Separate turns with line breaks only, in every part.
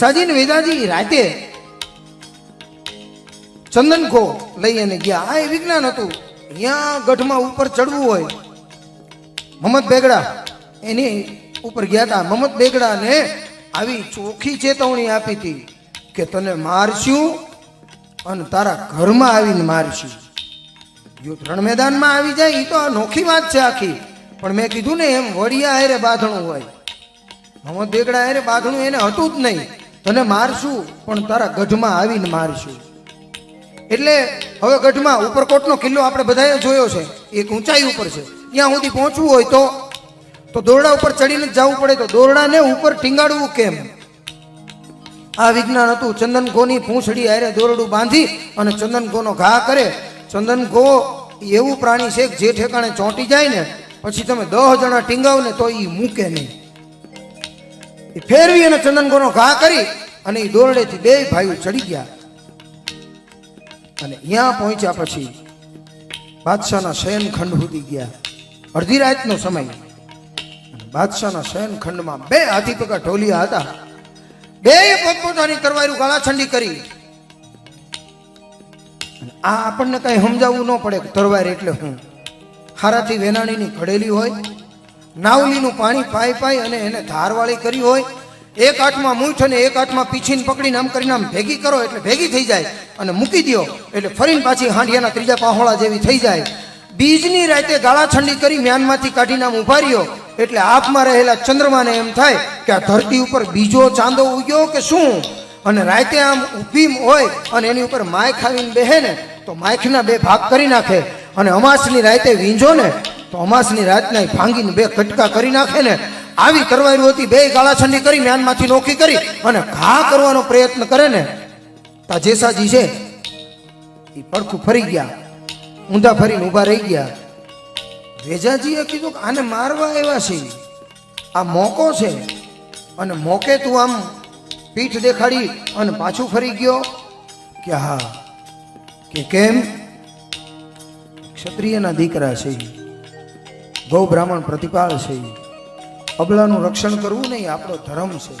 સાજી ને વેદાજી રાતે ચંદન ખો લઈ અને ગયા. આ એ વિજ્ઞાન હતું. અહીંયા ગઢમાં ઉપર ચડવું હોય. મમત બેગડા એની ઉપર ગયા હતા મમત બેગડાને આવી ચોખ્ખી ચેતવણી આપી હતી કે તને મારશું અને તારા ઘરમાં આવીને મારશું. યુદ્ધ રણ મેદાનમાં આવી જાય એ તો અનોખી વાત છે આખી. પણ મેં કીધું ને, એમ વડિયા હારે બાંધણું હોય. મમત બેગડા હારે બાંધણું એને હતું જ નહીં. તને મારશું, પણ તારા ગઢમાં આવીને મારશું. એટલે હવે ગઢમાં ઉપરકોટનો કિલ્લો આપણે બધાએ જોયો છે, એક ઊંચાઈ ઉપર છે. ત્યાં સુધી પહોંચવું હોય તો તો દોરડા ઉપર ચડીને જ જવું પડે, તો દોરડાને ઉપર ટીંગાડવું કેમ? આ વિજ્ઞાન હતું, ચંદન ગોની પૂંછડી આરે દોરડું બાંધી અને ચંદન ગોનો ઘા કરે. ચંદન ગો એવું પ્રાણી છે જે ઠેકાણે ચોંટી જાય ને, પછી તમે દહ જણા ટીંગાવ ને તો એ મૂકે નહીં. એ ફેરવી અને ચંદન ગોનો ઘા કરી અને એ દોરડેથી બે ભાઈઓ ચડી ગયા. અને અહીંયા પહોંચ્યા પછી બાદશાહના શયન ખંડ સુધી ગયા. અડધી રાતનો સમય. બાદશાહના શયન ખંડમાં બે હાથી પગા ઢોલિયા હતા. બે પોતપોતાની તરવારું ગાળાછંડી કરી. આ આપણને કઈ સમજાવવું ન પડે તરવાર એટલે હું. હારાથી વેનાણીની ઘડેલી હોય નાવલીનું પાણી પાઈ પાઈ અને એને ધારવાળી કરી હોય. એક હાથમાં મૂઠ અને એક હાથમાં પીછીને પકડીને આમ કરીને આમ ભેગી કરો એટલે ભેગી થઈ જાય અને મૂકી દ્યો એટલે ફરીને પાછી હાંડિયાના ત્રીજા પાહોળા જેવી થઈ જાય. બીજની રાતે ગાળાછંડી કરી મ્યાનમાંથી કાઢીને આમ ઊભા રહ્યો. એટલે આપમાં રહેલા ચંદ્રમાને એમ થાય કે આ ધરતી ઉપર બીજો ચાંદો ઉગ્યો કે શું? અને રાતે આમ ઊભી હોય અને એની ઉપર માય ખાવીને બેહે ને, તો માયખના બે ભાગ કરી નાખે. અને અમાસની રાતે વીંજો ને તો અમાસની રાતના ભાંગીને બે કટકા કરી નાખે ને આવી કરવાની હતી બે ગાળાછંડી કરી મ્યાનમાંથી નોખી કરી અને ઘા કરવાનો પ્રયત્ન કરે ને, તા જેસાજી છે, એ પડખું ફરી ગયા, ઊંધા ફરીને ઊભા રહી ગયા. વેજાજીએ કીધું કે આને મારવા આવ્યા છે. આ મોકો છે. અને મોકે તું આમ પીઠ દેખાડી અને પાછું ફરી ગયો. કે હા, કે કેમ? ક્ષત્રિયના દીકરા છે. ગૌ બ્રાહ્મણ પ્રતિપાળ છે અબલાનું રક્ષણ કરવું નહીં, આપણો ધર્મ છે.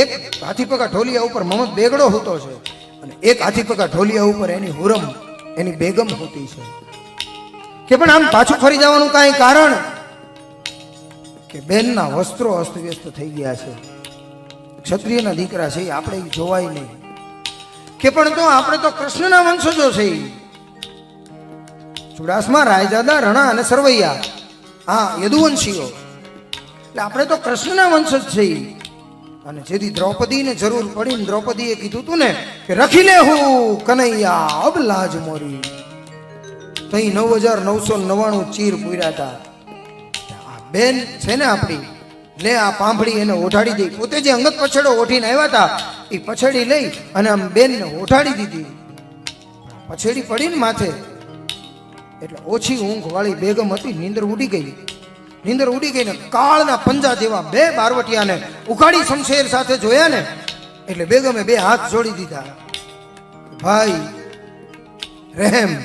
એક હાથી પગા ઢોલિયા ઉપર મમત બેગડો હોતો છે અને એક હાથી પગા ઢોલિયા ઉપર એની હુરમ, એની બેગમ હોતી છે. કે પણ આમ પાછું ફરી જવાનું કાંઈ કારણ? કે બેનના વસ્ત્રો અસ્તવ્યસ્ત થઈ ગયા છે. ક્ષત્રિયના દીકરા છે આપણે જોવાય નહીં. કે પણ તો આપણે તો કૃષ્ણના વંશજો છે. ચુડાસમા રાયજાદા રણા અને સરવૈયા. હા, યદુવંશીઓ. એટલે આપણે તો કૃષ્ણના વંશજ જ છીએ. અને જેથી દ્રૌપદીને જરૂર પડી દ્રૌપદીએ કીધું તું ને કે રખી લે હું કનૈયા અબ લાજ મોરી તઈ નવ હજાર નવસો નવ્વાણું ચીર પૂર્યા હતા. આ બેન છે ને આપણી, લે આ પાંભળી એને ઓઢાડી દઈ પોતે જે અંગત પછેડો ઓઢીને આવ્યા હતા, એ પછેડી લઈ અને આમ બેનને ઓઢાડી દીધી. પછેડી પડી ને માથે એટલે ઓછી ઊંઘ વાળી બેગમ હતી, નીંદર ઉડી ગઈ. નીંદર ઉડી ગઈ ને કાળના પંજા જેવા બે બારવટિયાને ઉઘાડી શમશેર સાથે જોયા ને એટલે બેગમે બે હાથ જોડી દીધા. ભાઈ, રહેમ.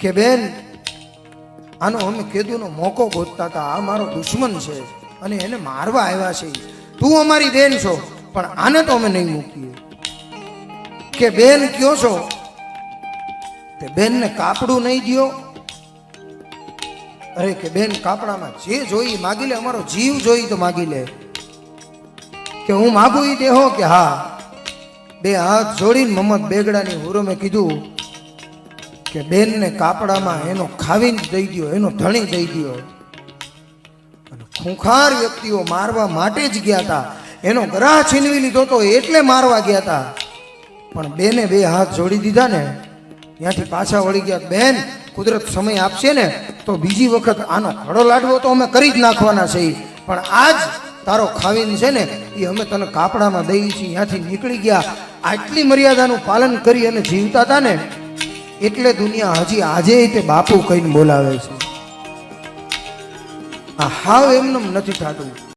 કે બેન, આનો અમે કેદુનો મોકો ગોતતા હતા, આ મારો દુશ્મન છે અને એને મારવા આવ્યા છે. તું અમારી બેન છો, પણ આને તો અમે નહીં મૂકીએ. કે બેન, કયો છો? તે બેનને કાપડું નહીં દો અરે કે બેન કાપડામાં જે જોઈ માગી લે, અમારો જીવ જોઈ તો માગી લે. કે હું માગું એ દેહો કે હા. બે હાથ જોડીને મહમ્મદ બેગડાની હુરમે કીધું કે બેનને કાપડામાં એનો ખાવીને દઈ દ્યો, એનો ધણી દઈ અને ખૂંખાર વ્યક્તિઓ મારવા માટે જ ગયા હતા એનો ગ્રાહ છીનવી લીધો તો એટલે મારવા ગયા હતા પણ બેને બે હાથ જોડી દીધા ને ત્યાંથી પાછા વળી ગયા. બેન, કુદરત સમય આપશે ને, તો બીજી વખત આનો ખડો લાડવો તો અમે કરી જ નાખવાના છે પણ આજ તારો ખાવીને છે ને એ અમે તને કાપડામાં દઈ છીએ. ત્યાંથી નીકળી ગયા. આટલી મર્યાદાનું પાલન કરી અને જીવતા હતા ને, એટલે દુનિયા હજી આજે તે બાપુ કહીને બોલાવે છે. હાવ એમનેમ નથી થતું.